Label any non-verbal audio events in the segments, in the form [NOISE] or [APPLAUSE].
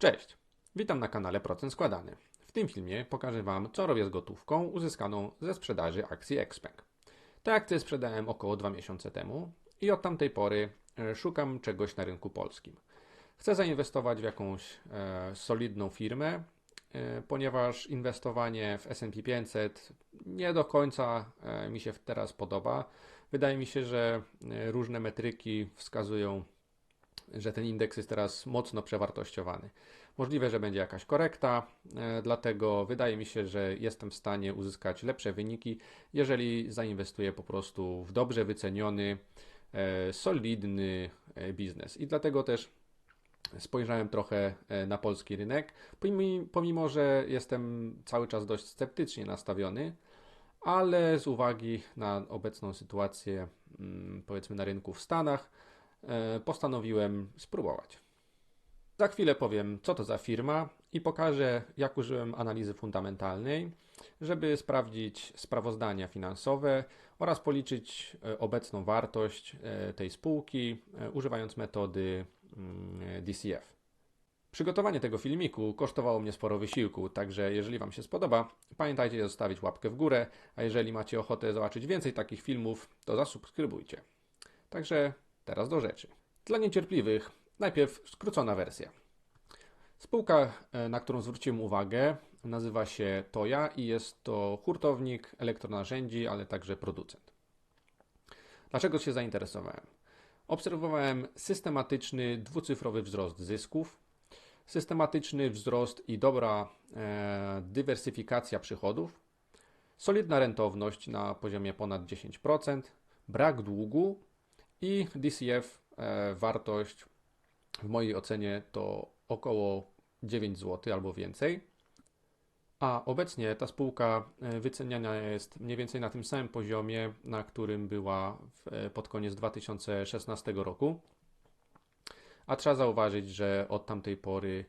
Cześć, witam na kanale Procent Składany. W tym filmie pokażę Wam, co robię z gotówką uzyskaną ze sprzedaży akcji Xpeng. Te akcje sprzedałem około 2 miesiące temu i od tamtej pory e, szukam czegoś na rynku polskim. Chcę zainwestować w jakąś e, solidną firmę, e, ponieważ inwestowanie w S&P 500 nie do końca e, mi się teraz podoba. Wydaje mi się, że e, różne metryki wskazują że ten indeks jest teraz mocno przewartościowany. Możliwe, że będzie jakaś korekta, e, dlatego wydaje mi się, że jestem w stanie uzyskać lepsze wyniki, jeżeli zainwestuję po prostu w dobrze wyceniony, e, solidny e, biznes. I dlatego też spojrzałem trochę na polski rynek, pomimo, że jestem cały czas dość sceptycznie nastawiony, ale z uwagi na obecną sytuację, mm, powiedzmy, na rynku w Stanach, postanowiłem spróbować. Za chwilę powiem, co to za firma i pokażę, jak użyłem analizy fundamentalnej, żeby sprawdzić sprawozdania finansowe oraz policzyć e, obecną wartość e, tej spółki, e, używając metody mm, DCF. Przygotowanie tego filmiku kosztowało mnie sporo wysiłku, także jeżeli Wam się spodoba, pamiętajcie zostawić łapkę w górę, a jeżeli macie ochotę zobaczyć więcej takich filmów, to zasubskrybujcie. Także teraz do rzeczy. Dla niecierpliwych, najpierw skrócona wersja. Spółka, e, na którą zwróciłem uwagę, nazywa się Toya i jest to hurtownik elektronarzędzi, ale także producent. Dlaczego się zainteresowałem? Obserwowałem systematyczny dwucyfrowy wzrost zysków, systematyczny wzrost i dobra e, dywersyfikacja przychodów, solidna rentowność na poziomie ponad 10%, brak długu i DCF e, wartość w mojej ocenie to około 9 zł albo więcej. A obecnie ta spółka e, wyceniana jest mniej więcej na tym samym poziomie, na którym była e, pod koniec 2016 roku. A trzeba zauważyć, że od tamtej pory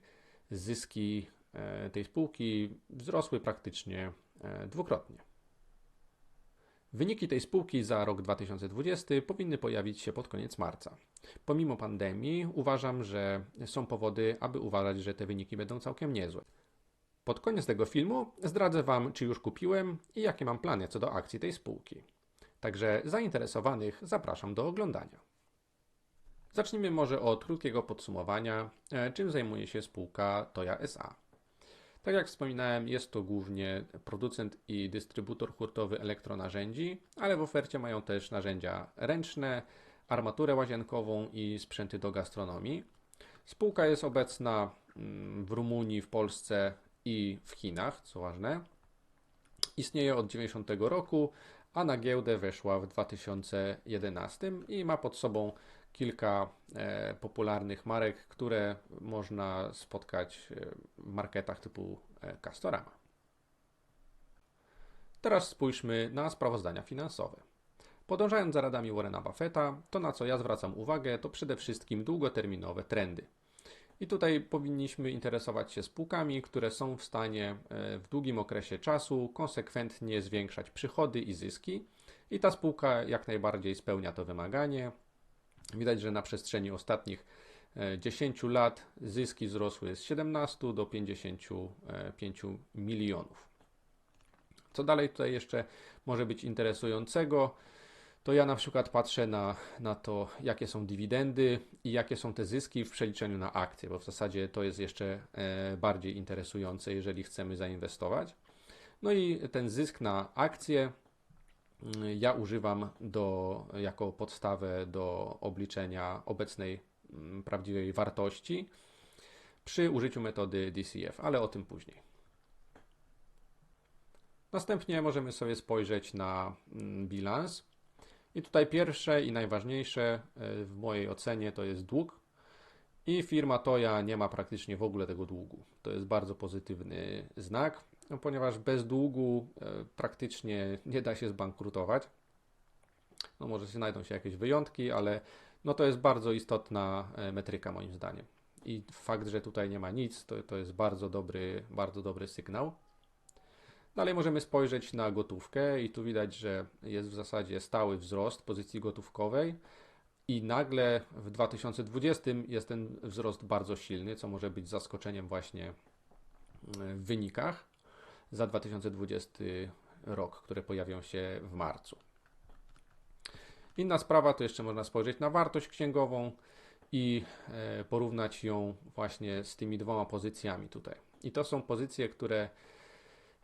zyski tej spółki wzrosły praktycznie dwukrotnie. Wyniki tej spółki za rok 2020 powinny pojawić się pod koniec marca. Pomimo pandemii uważam, że są powody, aby uważać, że te wyniki będą całkiem niezłe. Pod koniec tego filmu zdradzę Wam, czy już kupiłem i jakie mam plany co do akcji tej spółki. Także zainteresowanych zapraszam do oglądania. Zacznijmy może od krótkiego podsumowania, e, czym zajmuje się spółka Toya SA. Tak jak wspominałem, jest to głównie producent i dystrybutor hurtowy elektronarzędzi, ale w ofercie mają też narzędzia ręczne, armaturę łazienkową i sprzęty do gastronomii. Spółka jest obecna mm, w Rumunii, w Polsce i w Chinach, co ważne. Istnieje od 90 roku, a na giełdę weszła w 2011 i ma pod sobą kilka e, popularnych marek, które można spotkać e, w marketach typu e, Castorama. Teraz spójrzmy na sprawozdania finansowe. Podążając za radami Warrena Buffetta, to na co ja zwracam uwagę, to przede wszystkim długoterminowe trendy. I tutaj powinniśmy interesować się spółkami, które są w stanie w długim okresie czasu konsekwentnie zwiększać przychody i zyski. I ta spółka jak najbardziej spełnia to wymaganie. Widać, że na przestrzeni ostatnich e, 10 lat zyski wzrosły z 17 do 55 milionów. Co dalej tutaj jeszcze może być interesującego? To ja na przykład patrzę na, na to, jakie są dywidendy i jakie są te zyski w przeliczeniu na akcje, bo w zasadzie to jest jeszcze e, bardziej interesujące, jeżeli chcemy zainwestować. No i ten zysk na akcje mm, ja używam do, jako podstawę do obliczenia obecnej mm, prawdziwej wartości przy użyciu metody DCF, ale o tym później. Następnie możemy sobie spojrzeć na mm, bilans. I tutaj pierwsze i najważniejsze e, w mojej ocenie to jest dług. I firma Toya nie ma praktycznie w ogóle tego długu. To jest bardzo pozytywny znak, ponieważ bez długu e, praktycznie nie da się zbankrutować. No może się znajdą się jakieś wyjątki, ale no to jest bardzo istotna e, metryka moim zdaniem. I fakt, że tutaj nie ma nic, to, to jest bardzo dobry, bardzo dobry sygnał. Dalej możemy spojrzeć na gotówkę i tu widać, że jest w zasadzie stały wzrost pozycji gotówkowej I nagle w 2020 jest ten wzrost bardzo silny, co może być zaskoczeniem właśnie w wynikach za 2020 rok, które pojawią się w marcu. Inna sprawa to jeszcze można spojrzeć na wartość księgową i e, porównać ją właśnie z tymi dwoma pozycjami tutaj. I to są pozycje, które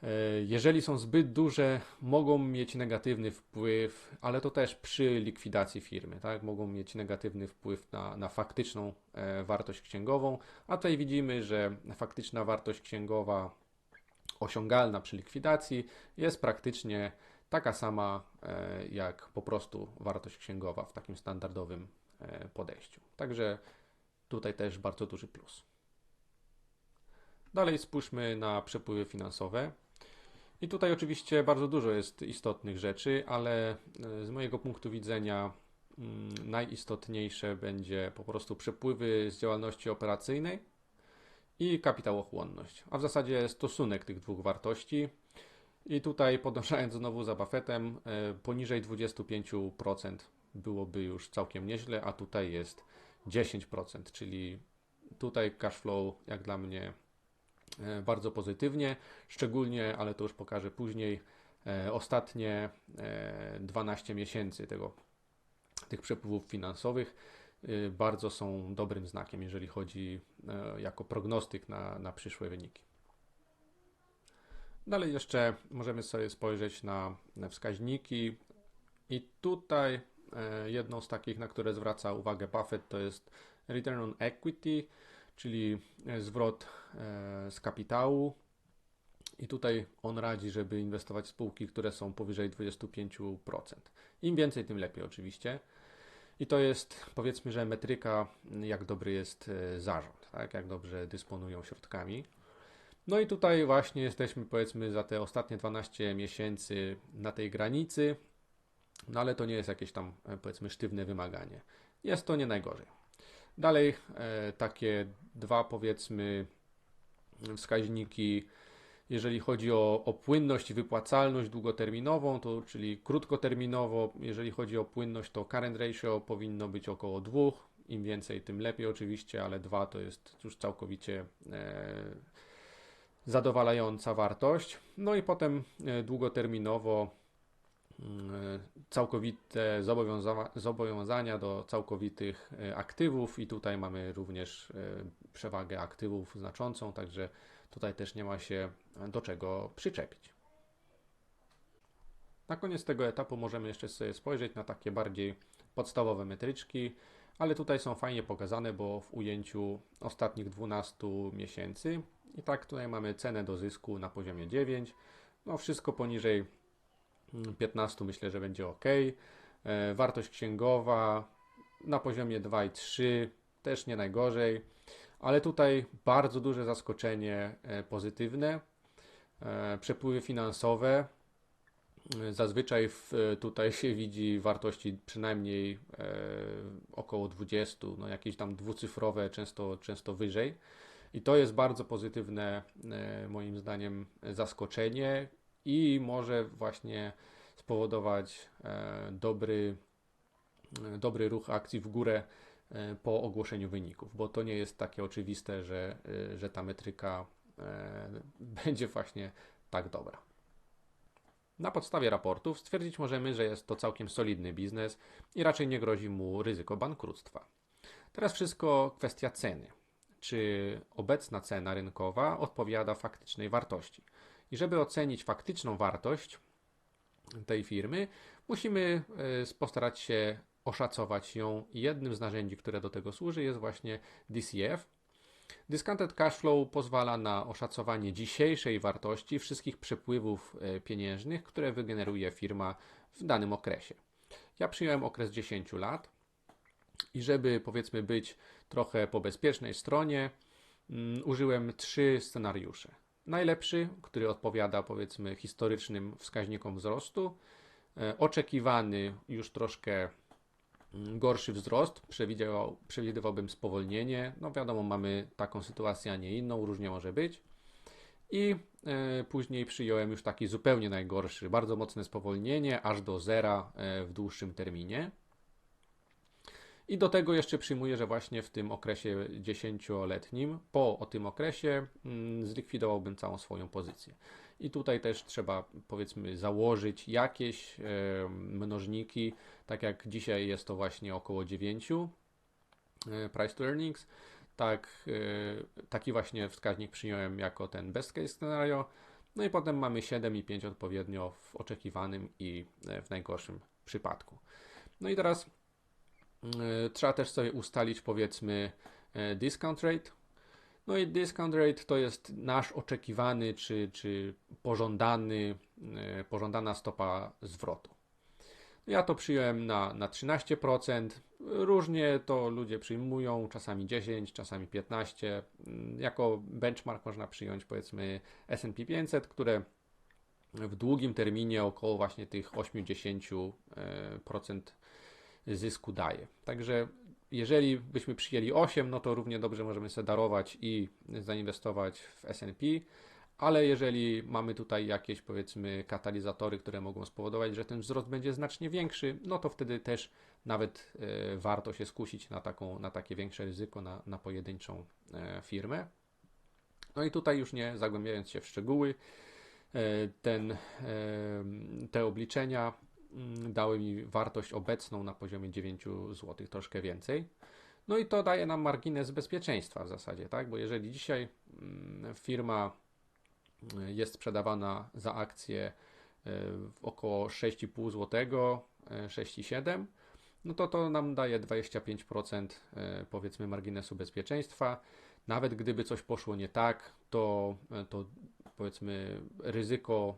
e, jeżeli są zbyt duże, mogą mieć negatywny wpływ, ale to też przy likwidacji firmy, tak? Mogą mieć negatywny wpływ na, na faktyczną e, wartość księgową, a tutaj widzimy, że faktyczna wartość księgowa osiągalna przy likwidacji jest praktycznie taka sama jak po prostu wartość księgowa w takim standardowym E, podejściu. Także tutaj też bardzo duży plus. Dalej spójrzmy na przepływy finansowe. I tutaj oczywiście bardzo dużo jest istotnych rzeczy, ale e, z mojego punktu widzenia mm, najistotniejsze będzie po prostu przepływy z działalności operacyjnej i kapitałochłonność, a w zasadzie stosunek tych dwóch wartości. I tutaj podążając znowu za Buffettem, e, poniżej 25% byłoby już całkiem nieźle, a tutaj jest 10%, czyli tutaj cash flow jak dla mnie e, bardzo pozytywnie, szczególnie, ale to już pokażę później, e, ostatnie 12 e, miesięcy tego, tych przepływów finansowych bardzo są dobrym znakiem, jeżeli chodzi jako prognostyk na, na przyszłe wyniki. Dalej jeszcze możemy sobie spojrzeć na wskaźniki i tutaj E, jedną z takich, na które zwraca uwagę Buffett, to jest return on equity, czyli e, zwrot e, z kapitału. I tutaj on radzi, żeby inwestować w spółki, które są powyżej 25%. Im więcej, tym lepiej oczywiście. I to jest powiedzmy, że metryka, jak dobry jest zarząd, tak? jak dobrze dysponują środkami. No i tutaj właśnie jesteśmy powiedzmy za te ostatnie 12 miesięcy na tej granicy. No ale to nie jest jakieś tam e, powiedzmy sztywne wymaganie. Jest to nie najgorzej. Dalej e, takie dwa powiedzmy wskaźniki, jeżeli chodzi o, o płynność i wypłacalność długoterminową, to czyli krótkoterminowo, jeżeli chodzi o płynność, to current ratio powinno być około 2. Im więcej, tym lepiej oczywiście, ale 2 to jest już całkowicie e, zadowalająca wartość. No i potem e, długoterminowo Mm, całkowite zobowiąza zobowiązania do całkowitych e, aktywów i tutaj mamy również e, przewagę aktywów znaczącą, także tutaj też nie ma się do czego przyczepić. Na koniec tego etapu możemy jeszcze sobie spojrzeć na takie bardziej podstawowe metryczki, ale tutaj są fajnie pokazane, bo w ujęciu ostatnich 12 miesięcy i tak tutaj mamy cenę do zysku na poziomie 9, no wszystko poniżej 15 myślę, że będzie ok. E, wartość księgowa na poziomie 2,3 też nie najgorzej, ale tutaj bardzo duże zaskoczenie e, pozytywne. E, przepływy finansowe. Zazwyczaj w, tutaj się widzi wartości przynajmniej około 20, no jakieś tam dwucyfrowe, często, często wyżej. I to jest bardzo pozytywne, moim zdaniem, zaskoczenie, i może właśnie spowodować e, dobry, e, dobry ruch akcji w górę e, po ogłoszeniu wyników, bo to nie jest takie oczywiste, że, że ta metryka [LAUGHS] będzie właśnie tak dobra. Na podstawie raportów stwierdzić możemy, że jest to całkiem solidny biznes i raczej nie grozi mu ryzyko bankructwa. Teraz wszystko kwestia ceny. Czy obecna cena rynkowa odpowiada faktycznej wartości? I żeby ocenić faktyczną wartość tej firmy, musimy e, postarać się oszacować ją. Jednym z narzędzi, które do tego służy, jest właśnie DCF. Discounted cash flow pozwala na oszacowanie dzisiejszej wartości wszystkich przepływów e, pieniężnych, które wygeneruje firma w danym okresie. Ja przyjąłem okres 10 lat i żeby powiedzmy być trochę po bezpiecznej stronie, mm, użyłem trzy scenariusze. Najlepszy, który odpowiada powiedzmy historycznym wskaźnikom wzrostu. E, oczekiwany już troszkę gorszy wzrost, przewidywał, przewidywałbym spowolnienie. No wiadomo, mamy taką sytuację, a nie inną, różnie może być. I e, później przyjąłem już taki zupełnie najgorszy, bardzo mocne spowolnienie, aż do zera e, w dłuższym terminie. I do tego jeszcze przyjmuję, że właśnie w tym okresie 10-letnim, po o tym okresie, mm, zlikwidowałbym całą swoją pozycję. I tutaj też trzeba, powiedzmy, założyć jakieś e, mnożniki, tak jak dzisiaj jest to właśnie około 9 e, price to earnings. Tak, e, taki właśnie wskaźnik przyjąłem jako ten best case scenario. No i potem mamy 7 i 5 odpowiednio w oczekiwanym i w najgorszym przypadku. No i teraz trzeba też sobie ustalić powiedzmy discount rate, no i discount rate to jest nasz oczekiwany czy, czy pożądany, e, pożądana stopa zwrotu. Ja to przyjąłem na, na 13%. Różnie to ludzie przyjmują, czasami 10, czasami 15. Mm, jako benchmark można przyjąć powiedzmy S&P 500, które w długim terminie około właśnie tych 8-10% e, zysku daje. Także jeżeli byśmy przyjęli 8, no to równie dobrze możemy sobie darować i zainwestować w S&P, ale jeżeli mamy tutaj jakieś powiedzmy katalizatory, które mogą spowodować, że ten wzrost będzie znacznie większy, no to wtedy też nawet e, warto się skusić na, taką, na takie większe ryzyko, na, na pojedynczą e, firmę. No i tutaj już nie zagłębiając się w szczegóły, e, ten, te obliczenia dały mi wartość obecną na poziomie 9 zł, troszkę więcej. No i to daje nam margines bezpieczeństwa w zasadzie, tak? Bo jeżeli dzisiaj mm, firma mm, jest sprzedawana za akcję w około 6,5 zł, 6,7 no to to nam daje 25% e, powiedzmy marginesu bezpieczeństwa. Nawet gdyby coś poszło nie tak, to, to powiedzmy ryzyko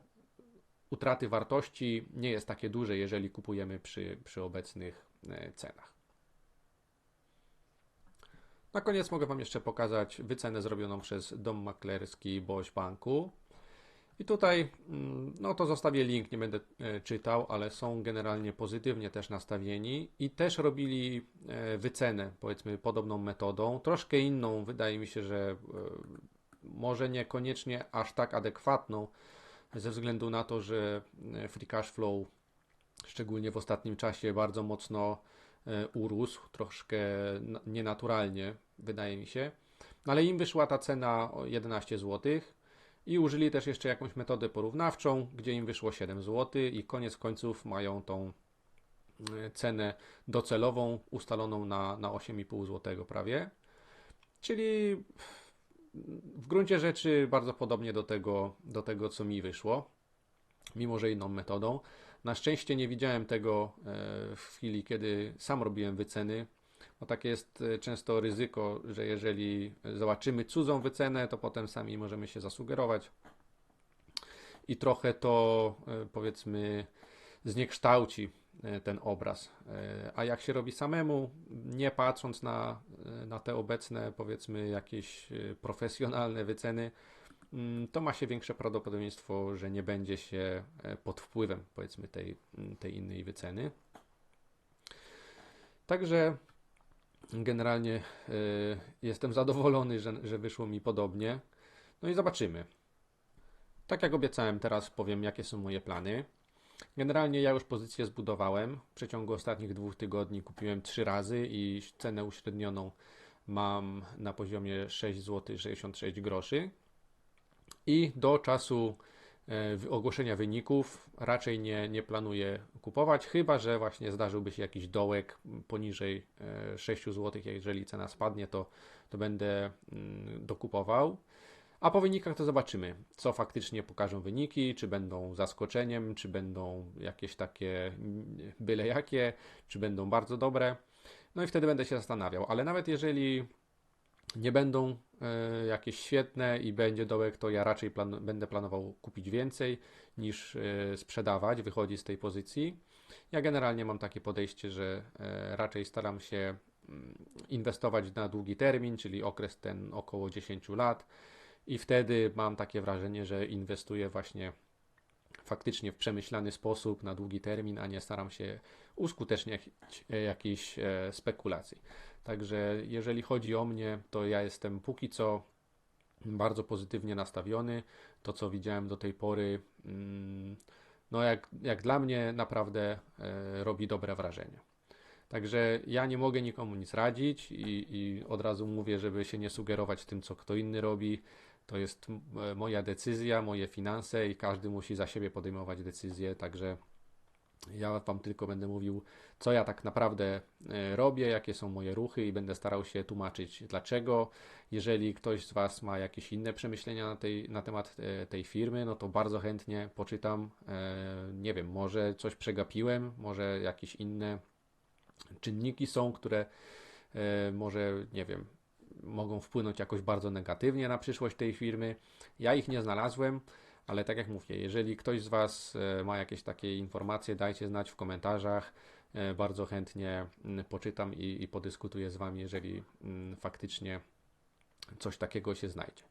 utraty wartości nie jest takie duże, jeżeli kupujemy przy, przy obecnych e, cenach. Na koniec mogę Wam jeszcze pokazać wycenę zrobioną przez dom maklerski Boś Banku. I tutaj, mm, no to zostawię link, nie będę e, czytał, ale są generalnie pozytywnie też nastawieni i też robili e, wycenę, powiedzmy, podobną metodą, troszkę inną, wydaje mi się, że może niekoniecznie aż tak adekwatną, ze względu na to, że e, free cash flow szczególnie w ostatnim czasie bardzo mocno e, urósł, troszkę nienaturalnie, wydaje mi się. No ale im wyszła ta cena 11 zł i użyli też jeszcze jakąś metodę porównawczą, gdzie im wyszło 7 zł i koniec końców mają tą e, cenę docelową ustaloną na, na 8,5 zł prawie. Czyli w gruncie rzeczy bardzo podobnie do tego, do tego, co mi wyszło, mimo że inną metodą. Na szczęście nie widziałem tego e, w chwili, kiedy sam robiłem wyceny, bo takie jest e, często ryzyko, że jeżeli zobaczymy cudzą wycenę, to potem sami możemy się zasugerować i trochę to e, powiedzmy zniekształci ten obraz. E, a jak się robi samemu, nie patrząc na, e, na te obecne, powiedzmy, jakieś profesjonalne wyceny, mm, to ma się większe prawdopodobieństwo, że nie będzie się pod wpływem, powiedzmy, tej, mm, tej innej wyceny. Także generalnie jestem zadowolony, że, że wyszło mi podobnie. No i zobaczymy. Tak jak obiecałem, teraz powiem, jakie są moje plany. Generalnie ja już pozycję zbudowałem. W przeciągu ostatnich dwóch tygodni kupiłem trzy razy i cenę uśrednioną mam na poziomie 6 zł 66 groszy. I do czasu e, ogłoszenia wyników raczej nie, nie planuję kupować, chyba że właśnie zdarzyłby się jakiś dołek poniżej 6 e, zł. Jeżeli cena spadnie, to, to będę mm, dokupował. A po wynikach to zobaczymy, co faktycznie pokażą wyniki, czy będą zaskoczeniem, czy będą jakieś takie byle jakie, czy będą bardzo dobre. No i wtedy będę się zastanawiał. Ale nawet jeżeli nie będą e, jakieś świetne i będzie dołek, to ja raczej plan będę planował kupić więcej niż e, sprzedawać, wychodzić z tej pozycji. Ja generalnie mam takie podejście, że e, raczej staram się mm, inwestować na długi termin, czyli okres ten około 10 lat i wtedy mam takie wrażenie, że inwestuję właśnie faktycznie w przemyślany sposób na długi termin, a nie staram się uskuteczniać jakiejś e, spekulacji. Także jeżeli chodzi o mnie, to ja jestem póki co bardzo pozytywnie nastawiony. To, co widziałem do tej pory, mm, no jak, jak dla mnie naprawdę e, robi dobre wrażenie. Także ja nie mogę nikomu nic radzić i, i od razu mówię, żeby się nie sugerować tym, co kto inny robi. To jest m- moja decyzja, moje finanse i każdy musi za siebie podejmować decyzje, także ja Wam tylko będę mówił, co ja tak naprawdę e, robię, jakie są moje ruchy i będę starał się tłumaczyć dlaczego. Jeżeli ktoś z Was ma jakieś inne przemyślenia na, tej, na temat e, tej firmy, no to bardzo chętnie poczytam. E, Nie wiem, może coś przegapiłem, może jakieś inne czynniki są, które e, może, nie wiem, mogą wpłynąć jakoś bardzo negatywnie na przyszłość tej firmy. Ja ich nie znalazłem, ale tak jak mówię, jeżeli ktoś z Was e, ma jakieś takie informacje, dajcie znać w komentarzach. E, Bardzo chętnie poczytam i, i podyskutuję z Wami, jeżeli faktycznie coś takiego się znajdzie.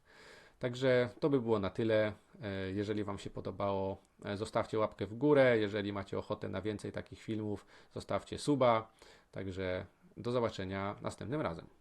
Także to by było na tyle. E, Jeżeli Wam się podobało, zostawcie łapkę w górę. Jeżeli macie ochotę na więcej takich filmów, zostawcie suba. Także do zobaczenia następnym razem.